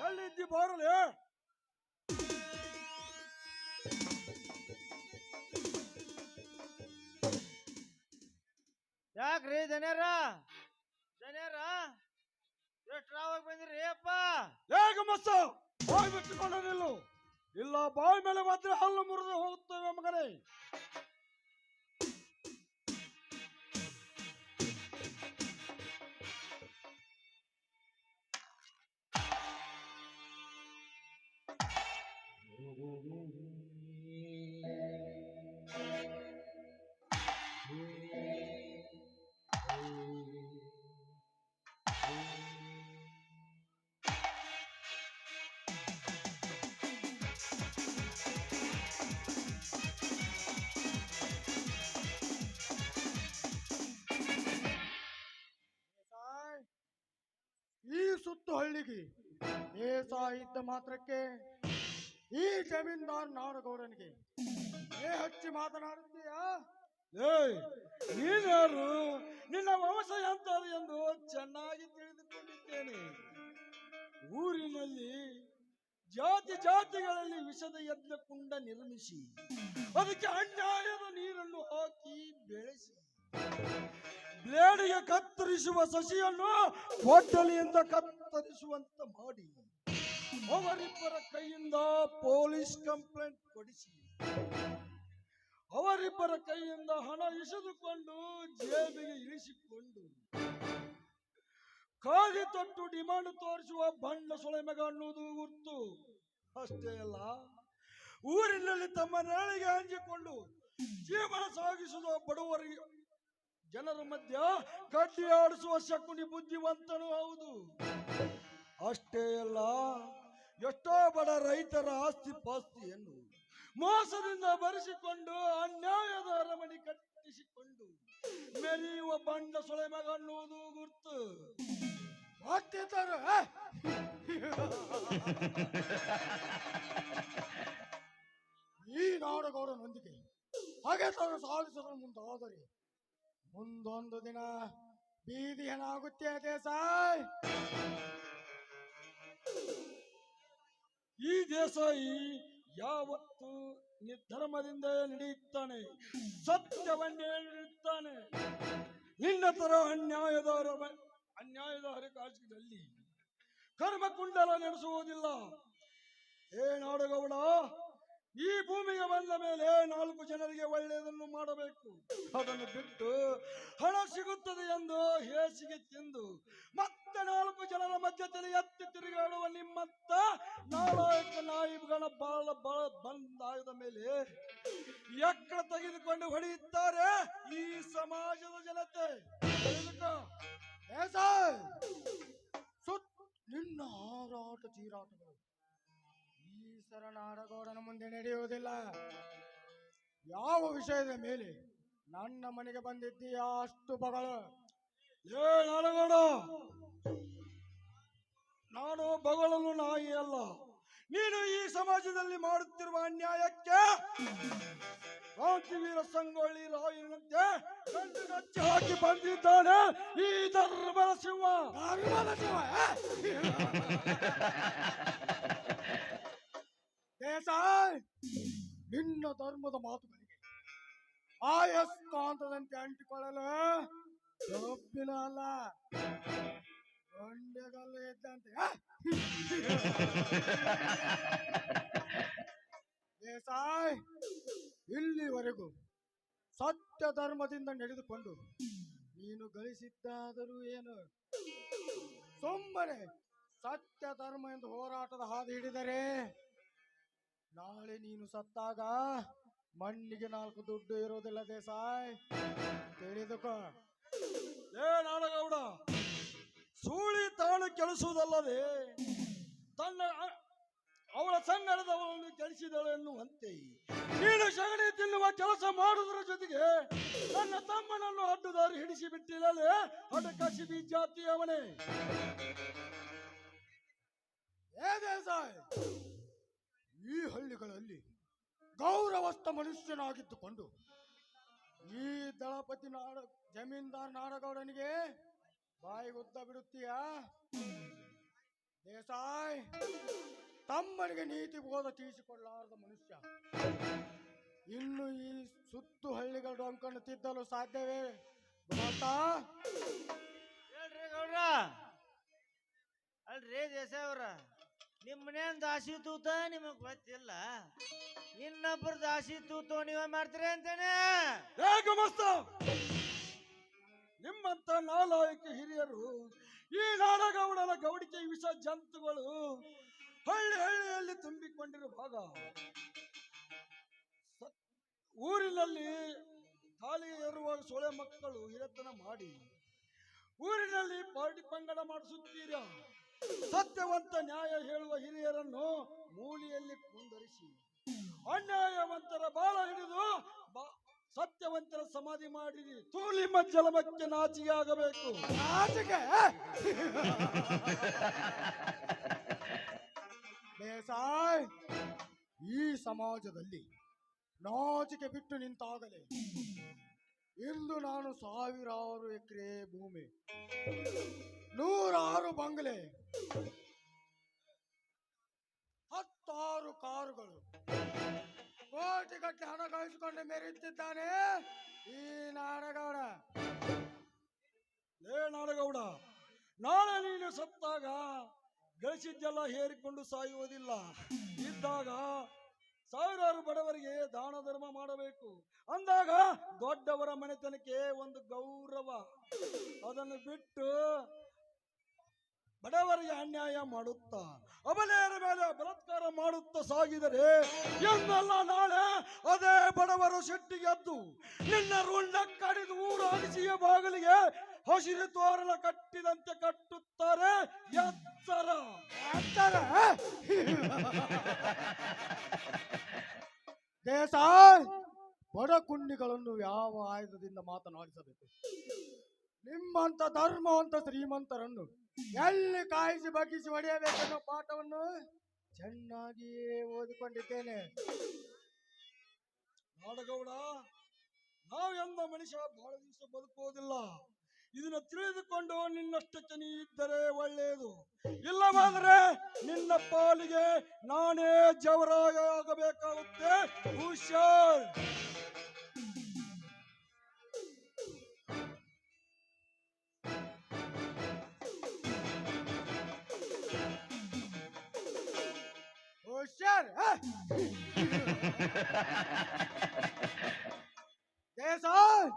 ಎಲ್ಲಿದ್ದಿ ಬರಲಿ? ಯಾಕ್ರಿ ಜನರ ಜನರ ಎಷ್ಟು ರಾವಾಗ ಬಂದಿರಿ ಅಪ್ಪ? ಹೇಗೆ ಮಸ್ಸ ಬಾಯಿ ಬಿಟ್ಟುಕೊಂಡಿಲ್ಲ ಇಲ್ಲ ಬಾಯಿ ಮೇಲೆ ಮಾತ್ರ ಹಲ್ಲು ಮುರಿದು ಹೋಗುತ್ತೇವೆ ಮಗನೇ ಸುತ್ತು ದೇಶ ಇದ್ದ ಮಾತ್ರಕ್ಕೆ ಈ ಜಮೀನ್ದಾರ್ ನಾಡಗೌಡನಿಗೆ. ಏ ಹಚ್ಚಿ ಮಾತನಾಡುತ್ತೀಯಾ? ನೀನ್ಯಾರು ನಿನ್ನ ವಂಶ ಎಂತದು ಎಂದು ಚೆನ್ನಾಗಿ ತಿಳಿದುಕೊಂಡಿದ್ದೇನೆ. ಊರಿನಲ್ಲಿ ಜಾತಿ ಜಾತಿಗಳಲ್ಲಿ ವಿಷದ ಯಜ್ಞ ಕುಂಡ ನಿರ್ಮಿಸಿ, ಅದಕ್ಕೆ ಅನ್ಯಾಯದ ನೀರನ್ನು ಹಾಕಿ ಬೆಳೆಸಿ, ಬ್ಲೇಡಿಗೆ ಕತ್ತರಿಸುವ ಸಸಿಯನ್ನು ಕೊಟ್ಟಲಿಯಿಂದ ಕತ್ತರಿಸುವಂತ ಮಾಡಿ ಅವರಿಬ್ಬರ ಕೈಯಿಂದ ಪೊಲೀಸ್ ಕಂಪ್ಲೇಂಟ್ ಕೊಡಿಸಿ. ಅವರಿಬ್ಬರ ಕೈಯಿಂದ ಹಣ ಇಸಿದುಕೊಂಡು ಜೇಬಿಗೆ ಇಳಿಸಿಕೊಂಡು ಕಾಗಿ ತೊಟ್ಟು ಡಿಮಾಂಡ್ ತೋರಿಸುವ ಬಣ್ಣ ಸೊಳೆ ಮಗ ಅನ್ನುವುದು ಗುರ್ತು. ಅಷ್ಟೇ ಅಲ್ಲ, ಊರಿನಲ್ಲಿ ತಮ್ಮ ನೆರಳಿಗೆ ಹಂಚಿಕೊಂಡು ಜೀವನ ಸಾಗಿಸುವ ಬಡವರಿಗೆ ಜನರ ಮಧ್ಯ ಕಡ್ಡಿ ಆಡಿಸುವ ಶಕುನಿ ಬುದ್ಧಿವಂತನೂ ಹೌದು. ಅಷ್ಟೇ ಅಲ್ಲ, ಎಷ್ಟೋ ಬಡ ರೈತರ ಆಸ್ತಿ ಪಾಸ್ತಿಯನ್ನು ಮೋಸದಿಂದ ಬರೆಸಿಕೊಂಡು, ಅನ್ಯಾಯದ ಅರಮನೆ ಕಟ್ಟಿಸಿಕೊಂಡು ಮೆರೆಯುವ ಬಂಡ ಸೊಳೆ ಮಗ ಅನ್ನುವುದು ಗುರ್ತು. ಆಗ್ತಿದ್ದಾರೆ ಈ ನಾಡಗೌಡನೊಂದಿಗೆ ಹಾಗೆ ತಾನು ಸಾಧಿಸಲು ಮುಂದಾದರೆ ಮುಂದೊಂದು ದಿನ ಬೀದಿ ಏನಾಗುತ್ತೆ ದೇಸಾಯ್. ಈ ದೇಸಾಯಿ ಯಾವತ್ತು ನಿರ್ಧರ್ಮದಿಂದ ನಡೆಯುತ್ತಾನೆ, ಸತ್ಯವನ್ನೇ ನಡೆಯುತ್ತಾನೆ. ನಿನ್ನ ತರ ಅನ್ಯಾಯದ ಅನ್ಯಾಯದ ಹರಕಾಸಿನಲ್ಲಿ ಕರ್ಮಕುಂಡಲ ನಡೆಸುವುದಿಲ್ಲ. ಏನಾಡಗೌಡ ನಾಡಗೌಡ ಈ ಭೂಮಿಗೆ ಬಂದ ಮೇಲೆ ನಾಲ್ಕು ಜನರಿಗೆ ಒಳ್ಳೆಯದನ್ನು ಮಾಡಬೇಕು. ಅದನ್ನು ಬಿಟ್ಟು ಹಣ ಸಿಗುತ್ತದೆ ಎಂದು ಹೇಸಿಗೆ ತಿಂದು ಮತ್ತೆ ನಾಲ್ಕು ಜನರ ಮಧ್ಯದಲ್ಲಿ ಎತ್ತಿ ತಿರುಗಾಡುವ ನಿಮ್ಮತ್ತ ನಾಲಾಯಕ ನಾಯಿಗಳ ಬಾಳ ಬಾಳ ಬಂದಾದ ಮೇಲೆ ಎಕ್ಕಡ ತೆಗೆದುಕೊಂಡು ಹೊಡೆಯುತ್ತಾರೆ ಈ ಸಮಾಜದ ಜನತೆ. ನಿನ್ನ ಹಾರಾಟ ಚೀರಾಟಗಳು ಈ ಸರ ನಾಡಗೌಡನ ಮುಂದೆ ನಡೆಯುವುದಿಲ್ಲ. ಯಾವ ವಿಷಯದ ಮೇಲೆ ನನ್ನ ಮನೆಗೆ ಬಂದಿದ್ದೀಯಾ ಅಷ್ಟು ಬಗಳು ಏ ನಾಡಗೌಡ ನಾನು ಬಗಳಲು ನಾಯಿ ಅಲ್ಲ. ನೀನು ಈ ಸಮಾಜದಲ್ಲಿ ಮಾಡುತ್ತಿರುವ ಅನ್ಯಾಯಕ್ಕೆ ಕಾಂತಿವೀರ ಸಂಗೊಳ್ಳಿ ರಾಯನಂತೆ ಕಚ್ಚಿ ಹಾಕಿ ಬಂದಿದ್ದಾನೆ ಈ ಧರ್ಮದ ಸಿಂಹ. ಧರ್ಮದ ಶಿವ ದೇಸಾಯ್, ನಿನ್ನ ಧರ್ಮದ ಮಾತುಗಳಿಗೆ ಆಯಸ್ಕಾಂತದಂತೆ ಅಂಟಿಕೊಳ್ಳಲು ತಪ್ಪಿನ ಅಲ್ಲ. ಗಂಡೆಗಲ್ಲು ಇದ್ದಂತೆ? ದೇಸಾಯ್, ಇಲ್ಲಿವರೆಗೂ ಸತ್ಯ ಧರ್ಮದಿಂದ ನಡೆದುಕೊಂಡು ನೀನು ಗಳಿಸಿದ್ದಾದರೂ ಏನು? ಸುಮ್ಮನೆ ಸತ್ಯ ಧರ್ಮ ಎಂದು ಹೋರಾಟದ ಹಾದಿ ಹಿಡಿದರೆ ನಾಳೆ ನೀನು ಸತ್ತಾಗ ಮಣ್ಣಿಗೆ ನಾಲ್ಕು ದುಡ್ಡು ಇರೋದಿಲ್ಲ ದೇಸಾಯ್. ತಿಳಿದುಕೋ. ಏ ನಾಡಗೌಡ, ಸೂಳಿ ತಾಳು ಕೆಲಸುವುದಲ್ಲದೆ ತನ್ನ ಅವಳ ಸಂಗಡದವಳನ್ನು ಕೆಲಸಿದಳು ಎನ್ನುವಂತೆ. ನೀನು ಸಗಣಿ ತಿನ್ನುವ ಕೆಲಸ ಮಾಡುವುದರ ಜೊತೆಗೆ ನನ್ನ ತಮ್ಮನನ್ನು ಅಡ್ಡುದಾರಿ ಹಿಡಿಸಿ ಬಿಟ್ಟಿರಲೇ ಅಡ್ಡ ಬಿ ಜಾತಿಯವನೇ. ಗೌರವಸ್ಥ ಮನುಷ್ಯನಾಗಿದ್ದುಕೊಂಡು ಈ ದಳಪತಿ ನಾಡ, ಜಮೀನ್ದಾರ್ ನಾಡಗೌಡನಿಗೆ ಬಾಯಿ ಉದ್ದ ಬಿಡುತ್ತೀಯಾ? ದೇಸಾಯ್, ತಮ್ಮನಿಗೆ ನೀತಿ ಬೋಧ ತೀರಿಸಿಕೊಳ್ಳಲಾರದ ಮನುಷ್ಯ. ಇನ್ನು ಈ ಸುತ್ತು ಹಳ್ಳಿಗಳ ಡೊಂಕನ್ನು ತಿದ್ದಲು ಸಾಧ್ಯವೇ? ಹೇಳ್ರಿ ಗೌಡ್ರ. ಅಲ್ರಿ ದೇಸಾಯ್ ಅವ್ರ. ನಿಮ್ಮನೇನ್ ದಾಸಿ ತೂತ ನಿಮಗ್ ಗೊತ್ತಿಲ್ಲ. ಇನ್ನೊಬ್ಬರ ದಾಸಿ ತೂತು ನೀವ ಮಾಡ್ತೀರಿ ಅಂತಾನೆ? ಏ ಗುಮಸ್ತ ನಿಮ್ಮಂತ ನಾಲಾಯಕ ಹಿರಿಯರು, ಈ ನಾಡಗೌಡರ ಗೌಡಿಕೆ ವಿಷ ಜಂತುಗಳು ಹಳ್ಳಿ ಹಳ್ಳಿಯಲ್ಲಿ ತುಂಬಿಕೊಂಡಿರುವಾಗ ಸ- ಊರಿನಲ್ಲಿ ತಾಳಿ ಇರುವ ಸೊಳೆ ಮಕ್ಕಳು ಹಿರತನ ಮಾಡಿ, ಊರಿನಲ್ಲಿ ಪಾರ್ಟಿ ಪಂಗಡ ಮಾಡಿಸುತ್ತೀರ? ಸತ್ಯವಂತ ನ್ಯಾಯ ಹೇಳುವ ಹಿರಿಯರನ್ನು ಮೂಲಿಯಲ್ಲಿ ಕುಂದರಿಸಿ. ಅನ್ಯಾಯವಂತರ ಬಾಳ ಹಿಡಿದು ಸತ್ಯವಂತರ ಸಮಾಧಿ ಮಾಡಿರಿ. ತೂಲಿ ಜಲಮಕ್ಕೆ ನಾಚಿಗೆ ಆಗಬೇಕು ನಾಚಿಕೆ? ಬೇಸಾಯ್, ಈ ಸಮಾಜದಲ್ಲಿ ನಾಚಿಕೆ ಬಿಟ್ಟು ನಿಂತಾಗಲೇ. ಇಂದು ನಾನು ಸಾವಿರಾರು ಎಕರೆ ಭೂಮಿ, ನೂರಾರು ಬಂಗ್ಲೆ, ಹತ್ತಾರು ಕಾರುಗಳು ಕೋಟಿಗಟ್ಟಲೆ ಹಣ ಗಳಿಸಿಕೊಂಡು ಮೆರೆಯುತ್ತಿದ್ದಾನೆ? ಈ ನಾಡಗೌಡ. ಏ ನಾಡಗೌಡ, ನಾಳೆ ನೀನು ಸತ್ತಾಗ ಗಳಿಸಿದ್ದೆಲ್ಲ ಹೇರಿಕೊಂಡು ಸಾಯುವುದಿಲ್ಲ. ಇದ್ದಾಗ ಸಾವಿರಾರು ಬಡವರಿಗೆ ದಾನ ಧರ್ಮ ಮಾಡಬೇಕು. ಅಂದಾಗ ದೊಡ್ಡವರ ಮನೆತನಕ್ಕೆ ಒಂದು ಗೌರವ. ಅದನ್ನು ಬಿಟ್ಟು ಬಡವರಿಗೆ ಅನ್ಯಾಯ ಮಾಡುತ್ತಾ ಅಬಲೆಯರ ಮೇಲೆ ಬಲತ್ಕಾರ ಮಾಡುತ್ತಾ ಸಾಗಿದರೆ ಎಂದಲ್ಲ ನಾಳೆ ಅದೇ ಬಡವರು ಸಿಟ್ಟಿಗೆದ್ದು ನಿನ್ನ ರುಂಡ ಕಡಿದು ಊರಾಗಿಸಿಯ ಬಾಗಿಲಿಗೆ ಹಸಿರು ತೋರಣ ಕಟ್ಟಿದಂತೆ ಕಟ್ಟುತ್ತಾರೆ. ಎತ್ತರ. ದೇಸಾಯ್ ಬಡ ಕುಂಡಿಗಳನ್ನು ಯಾವ ಆಯುಧದಿಂದ ಮಾತನಾಡಿಸಬೇಕು? ನಿಮ್ಮಂತ ಧರ್ಮವಂತ ಶ್ರೀಮಂತರನ್ನು ಎಲ್ಲಿ ಕಾಯಿಸಿ ಬಗ್ಗಿಸಿ ಹೊಡೆಯಬೇಕೆನ್ನೋ ಪಾಠವನ್ನು ಚೆನ್ನಾಗಿ ಓದಿಕೊಂಡಿದ್ದೇನೆ. ನಾಡಗೌಡ, ನಾವು ಎಂದ ಮನುಷ್ಯ ಬಹಳ ದಿವಸ ಬದುಕುವುದಿಲ್ಲ. ಇದನ್ನ ತಿಳಿದುಕೊಂಡು ನಿನ್ನಷ್ಟು ನೀ ಇದ್ದರೆ ಒಳ್ಳೆಯದು ಇಲ್ಲವಾದರೆ ನಿನ್ನ ಪಾಲಿಗೆ ನಾನೇ ಜವರಾಗ ಆಗಬೇಕಾಗುತ್ತೆ. ಹುಷಾರ್. ದೇಸಾಯ್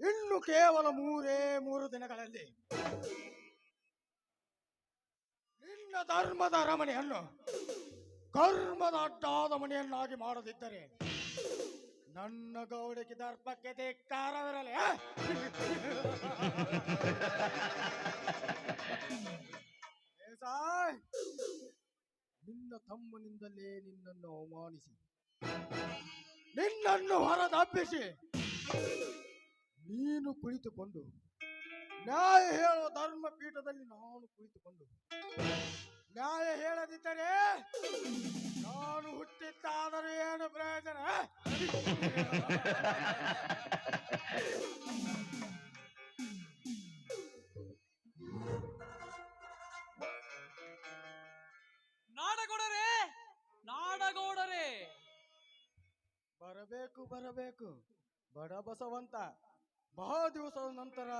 ಇನ್ನು ಕೇವಲ ಮೂರೇ ಮೂರು ದಿನಗಳಲ್ಲಿ ನಿನ್ನ ಧರ್ಮದ ಅರಮನೆಯನ್ನು ಕರ್ಮದ ಅಡ್ಡಾದ ಮನೆಯನ್ನಾಗಿ ಮಾಡದಿದ್ದರೆ ನನ್ನ ಗೌಡಿಗೆ ದರ್ಪಕ್ಕೆ ಧಿಕ್ಕಾರವಿರಲಿ? ದೇಸಾಯ್ ನಿನ್ನ ತಮ್ಮನಿಂದಲೇ ನಿನ್ನನ್ನು ಅವಮಾನಿಸಿ. ನಿನ್ನನ್ನು ಹೊರದಬ್ಬಿಸಿ ನೀನು ಕುಳಿತುಕೊಂಡು ನ್ಯಾಯ ಹೇಳುವ ಧರ್ಮ ಪೀಠದಲ್ಲಿ ನಾನು ಕುಳಿತುಕೊಂಡು ನ್ಯಾಯ ಹೇಳದಿದ್ದರೆ ನಾನು ಹುಟ್ಟಿದ್ದಾದರೂ ಏನು ಪ್ರಯೋಜನ? ಬರಬೇಕು. ಬಡ ಬಸವಂತ ಬಹಳ ದಿವಸದ ನಂತರ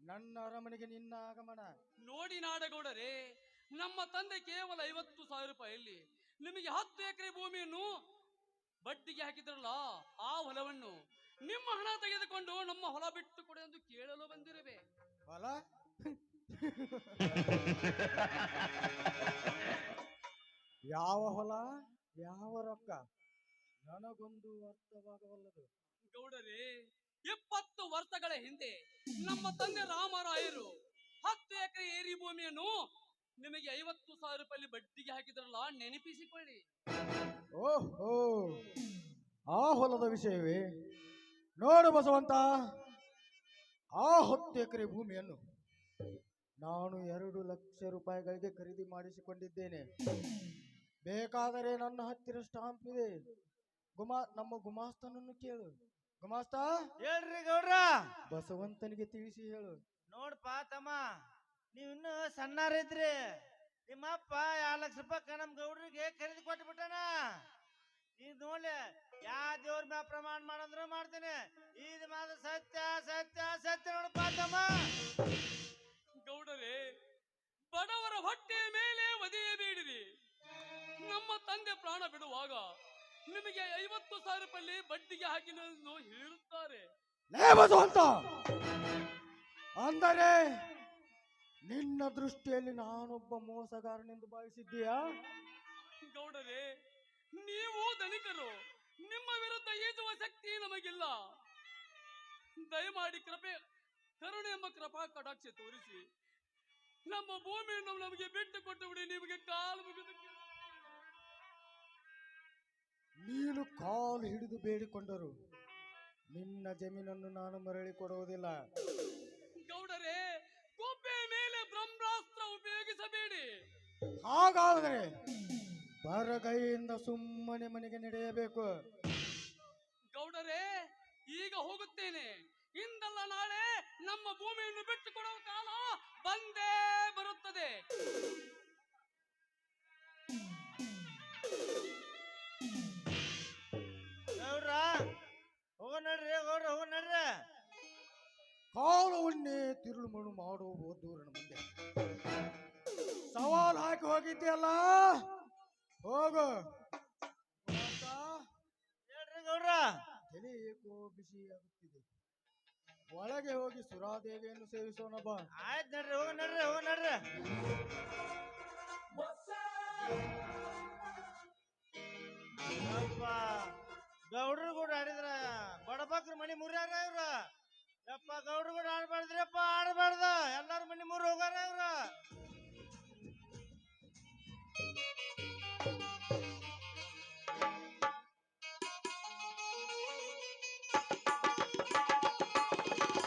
ನನ್ನ ಅರಮನೆಗೆ ನಿನ್ನ ಆಗಮನ ನೋಡಿ ನಾಡಗೌಡರೇ ನಮ್ಮ ತಂದೆ ಕೇವಲ ಐವತ್ತು ಸಾವಿರ ರೂಪಾಯಿಯಲ್ಲಿ ನಿಮಗೆ ಹತ್ತು ಎಕರೆ ಭೂಮಿಯನ್ನು ಬಡ್ಡಿಗೆ ಹಾಕಿದ್ರಲ್ಲ ಆ ಹೊಲವನ್ನು ನಿಮ್ಮ ಹಣ ತೆಗೆದುಕೊಂಡು ನಮ್ಮ ಹೊಲ ಬಿಟ್ಟು ಕೊಡಿ ಎಂದು ಕೇಳಲು ಬಂದಿರುವೆ. ಹೊಲ? ಯಾವ ಹೊಲ? ಯಾವ ರೊಕ್ಕ? ನನಗೊಂದು ಅರ್ಥವಾಗವಲ್ಲದು ಗೌಡರೇ ಇಪ್ಪತ್ತು ವರ್ಷಗಳ ಹಿಂದೆ ನಮ್ಮ ತಂದೆ ರಾಮರಾಯರು ಹತ್ತು ಎಕರೆ ಏರಿ ಭೂಮಿಯನ್ನು ನಿಮಗೆ ಐವತ್ತು ಸಾವಿರ ರೂಪಾಯಿ ಬಡ್ಡಿಗೆ ಹಾಕಿದ್ರಲ್ಲ ನೆನಪಿಸಿಕೊಳ್ಳಿ. ಓಹೋ ಆ ಹೊಲದ ವಿಷಯವೇ? ನೋಡು ಬಸವಂತ ಆ ಹತ್ತು ಎಕರೆ ಭೂಮಿಯನ್ನು ನಾನು ಎರಡು ಲಕ್ಷ ರೂಪಾಯಿಗಳಿಗೆ ಖರೀದಿ ಮಾಡಿಸಿಕೊಂಡಿದ್ದೇನೆ. ಬೇಕಾದರೆ ನನ್ನ ಹತ್ತಿರ ಸ್ಟಾಂಪ್ ಇದೆ. ಗುಮಾ ನಮ್ಮ ಗುಮಾಸ್ತನನ್ನು ಕೇಳು. ಗುಮಾಸ್ತ? ಹೇಳ್ರಿ ಗೌಡ್ರ. ಬಸವಂತನಿಗೆ ತಿಳಿಸಿ ಹೇಳು. ನೋಡ್ಪ ತಮ್ಮ ನೀವ್ ಇನ್ನು ಸಣ್ಣಾರಿದ್ರಿ. ನಿಮ್ಮಪ್ಪ ಎರಡ್ ಲಕ್ಷ ರೂಪಾಯಿ ನಮ್ ಗೌಡ್ರಿಗೆ ಖರೀದಿ ಕೊಟ್ಟು ಬಿಟ್ಟಾನ ಈಗ ನೋಡ್ಲಿ ಯಾ ದೇವ್ರ ಮ್ಯಾಲ ಪ್ರಮಾಣ ಮಾಡಂದ್ರು ಮಾಡ್ತೇನೆ. ಇದು ಮಾತ್ರ ಸತ್ಯ ಸತ್ಯ ಸತ್ಯ ನೋಡಪ್ಪ ತಮ್ಮ. ನಿಮಗೆ ಐವತ್ತು ಸಾವಿರ ರೂಪಾಯಿ ಬಡ್ಡಿಗೆ ಹಾಕಿನನ್ನು ಹೇಳುತ್ತಾರೆ. ಲೇ ಅಂತ. ಅಂದರೆ ನಿನ್ನ ದೃಷ್ಟಿಯಲ್ಲಿ ನಾನೊಬ್ಬ ಮೋಸಗಾರನೆಂದು ಭಾವಿಸಿದ್ದೀಯಾ? ಗೌಡರೇ ನೀವು ಧನಿಕರು ನಿಮ್ಮ ವಿರುದ್ಧ ಈಜುವ ಶಕ್ತಿ ನಮಗಿಲ್ಲ. ದಯಮಾಡಿ ಕೃಪೆ ಕರುಣೆ ಎಂಬ ಕೃಪಾ ಕಟಾಕ್ಷ ತೋರಿಸಿ. ನಮ್ಮ ಭೂಮಿಯನ್ನು ನಮಗೆ ಬಿಟ್ಟು ಕೊಟ್ಟು ಬಿಡಿ ನಿಮಗೆ ಕಾಲು ಮುಗಿದು ನೀನು ಕಾಲು ಹಿಡಿದು ಬೇಡಿಕೊಂಡರು. ನಿನ್ನ ಜಮೀನನ್ನು ನಾನು ಮರಳಿ ಕೊಡುವುದಿಲ್ಲ. ಗೌಡರೇ ಕೊಬ್ಬೆ ಮೇಲೆ ಬ್ರಹ್ಮಾಸ್ತ್ರ ಉಪಯೋಗಿಸಬೇಡಿ. ಹಾಗಾದರೆ ಬರಗೈಯಿಂದ ಸುಮ್ಮನೆ ಮನೆಗೆ ನಡೆಯಬೇಕು. ಗೌಡರೇ ಈಗ ಹೋಗುತ್ತೇನೆ. ಇಂದಲ್ಲ ನಾಳೆ ನಮ್ಮ ಭೂಮಿಯನ್ನು ಬಿಟ್ಟುಕೊಡುವ ಕಾಲ ಬಂದೇ ಬರುತ್ತದೆ. ನಡ್ರಿ ಗೌಡ್ರ ಹೋಗ ನಡ್ರಿ. ಕಾಲವನ್ನೇ ತಿರುಳು ಮಣ್ಣು ಮಾಡುವ ದೂರನ ಮುಂದೆ. ಸವಾಲ್ ಹಾಕಿ ಹೋಗಿದ್ಯಲ್ಲ ಹೋಗು? ಹೇಳ್ರಿ ಗೌಡ್ರ. ತಲೆ ಏಕೋ ಬಿಸಿ ಆಗುತ್ತಿದೆ. ಒಳಗೆ ಹೋಗಿ ಸುರಾದೇವಿಯನ್ನು ಸೇವಿಸೋಣ ಬಾ ಆಯ್ತು ನಡ್ರಿ ಹೋಗ ನಡ್ರಿ ಹೋಗ ನಡ್ರಿ. ಬಡಬಕ್ರ ಮನಿ ಮುರ್ಯಾರ ಇವ್ರ. ಯಪ್ಪ ಗೌಡ್ರು ಕೂಡ ಆಡ್ಬಾರ್ದ್ರಪ್ಪ ಆಡಬಾರ್ದ. ಎಲ್ಲಾರು ಮನಿ ಮುರ್ ಹೋಗಾರ ಇವ್ರ.